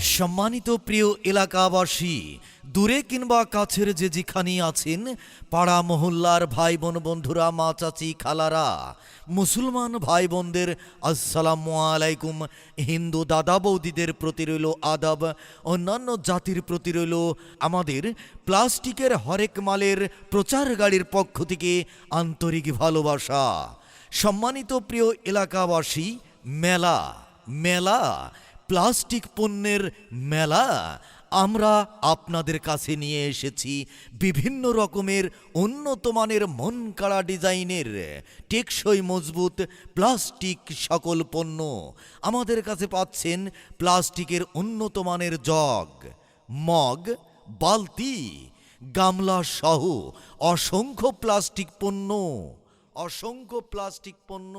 সম্মানিত প্রিয় এলাকাবাসী, দূরে কিংবা কাছের যে যেখানে আছেন, পাড়া মহল্লার ভাই বোন বন্ধুরা, মা চাচি, খালারা, মুসলমান ভাই বোনদের আসসালামু আলাইকুম। হিন্দু দাদা বৌদিদের প্রতি রইল আদাব, অন্যান্য জাতির প্রতি রইল আমাদের প্লাস্টিকের হরেক মালের প্রচার গাড়ির পক্ষ থেকে আন্তরিক ভালোবাসা। সম্মানিত প্রিয় এলাকাবাসী, মেলা মেলা প্লাস্টিক পণ্যের মেলা আমরা আপনাদের কাছে নিয়ে এসেছি বিভিন্ন রকমের উন্নত মানের মন কাড়া ডিজাইনের, টেকসই মজবুত প্লাস্টিক সকল পণ্য। আমাদের কাছে পাচ্ছেন প্লাস্টিকের উন্নত মানের জগ, মগ, বালতি, গামলা সহ অসংখ্য প্লাস্টিক পণ্য, অসংখ্য প্লাস্টিক পণ্য।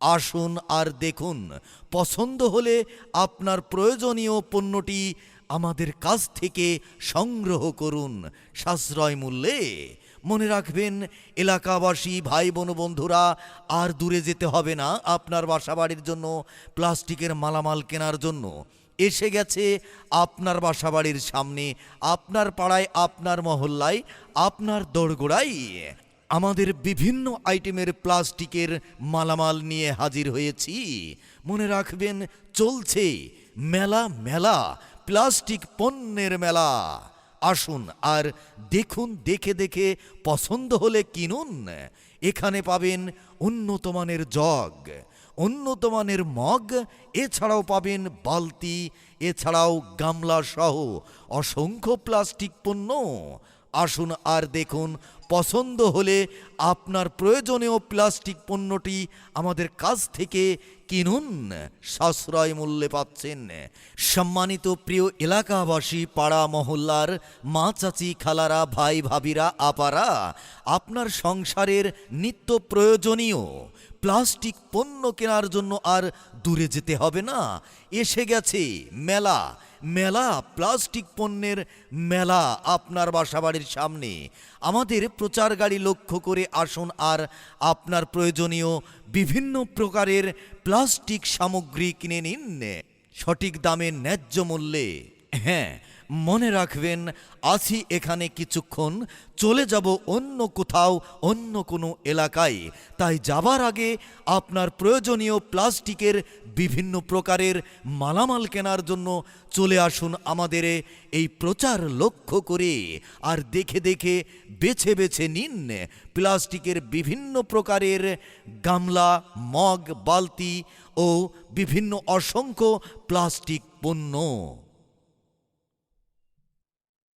আসুন আর দেখুন। পছন্দ হলে আপনার প্রয়োজনীয় পণ্যটি আমাদের কাছ থেকে সংগ্রহ করুন। সাশ্রয় মূল্যে। মনে রাখবেন, এলাকাবাসী ভাই বোন বন্ধুরা, আর দূরে যেতে হবে না আপনার বাসাবাড়ির জন্য, প্লাস্টিকের মালামাল কেনার জন্য। এসে গেছে আপনার বাসাবাড়ির সামনে, আপনার পাড়ায়, আপনার মহল্লায়, আপনার দোরগোড়ায়। আমাদের বিভিন্ন আইটেমের প্লাস্টিকের মালামাল নিয়ে হাজির হয়েছি। মনে রাখবেন, চলছে মেলা মেলা, প্লাস্টিক পণ্যের মেলা। আসুন আর দেখুন, দেখে দেখে পছন্দ হলে কিনুন। এখানে পাবেন উন্নতমানের জগ উন্নতমানের মগ, এছাড়াও পাবেন বালতি, এছাড়াও গামলা সহ অসংখ্য প্লাস্টিক পণ্য। আসুন আর দেখুন পছন্দ হলে আপনার প্রয়োজনীয় প্লাস্টিক পণ্যটি আমাদের কাছ থেকে কিনুন। সাশ্রয় মূল্যে পাচ্ছেন। সম্মানিত প্রিয় এলাকাবাসী, পাড়া মহল্লার মা চাচি, খালারা, ভাই, ভাবিরা, আপারা, আপনার সংসারের নিত্য প্রয়োজনীয় প্লাস্টিক পণ্য কেনার জন্য আর দূরে যেতে হবে না। এসে গেছে মেলা। মেলা প্লাস্টিক পণ্যের মেলা আপনার বাসাবাড়ির সামনে। আমাদের প্রচার গাড়ি লক্ষ্য করে আসুন আর আপনার প্রয়োজনীয় বিভিন্ন প্রকারের প্লাস্টিক সামগ্রী কিনে নিন। সঠিক দামে ন্যায্য মূল্যে। হ্যাঁ মনে রাখবেন, আছি এখানে কিছুক্ষণ, চলে যাব অন্য কোথাও, অন্য কোনো এলাকায়। তাই যাবার আগে আপনার প্রয়োজনীয় প্লাস্টিকের বিভিন্ন প্রকারের মালামাল কেনার জন্য চলে আসুন আমাদের এই প্রচার লক্ষ্য করে। আর দেখে দেখে, বেছে বেছে নিন প্লাস্টিকের বিভিন্ন প্রকারের গামলা, মগ, বালতি ও বিভিন্ন অসংখ্য প্লাস্টিক পণ্য।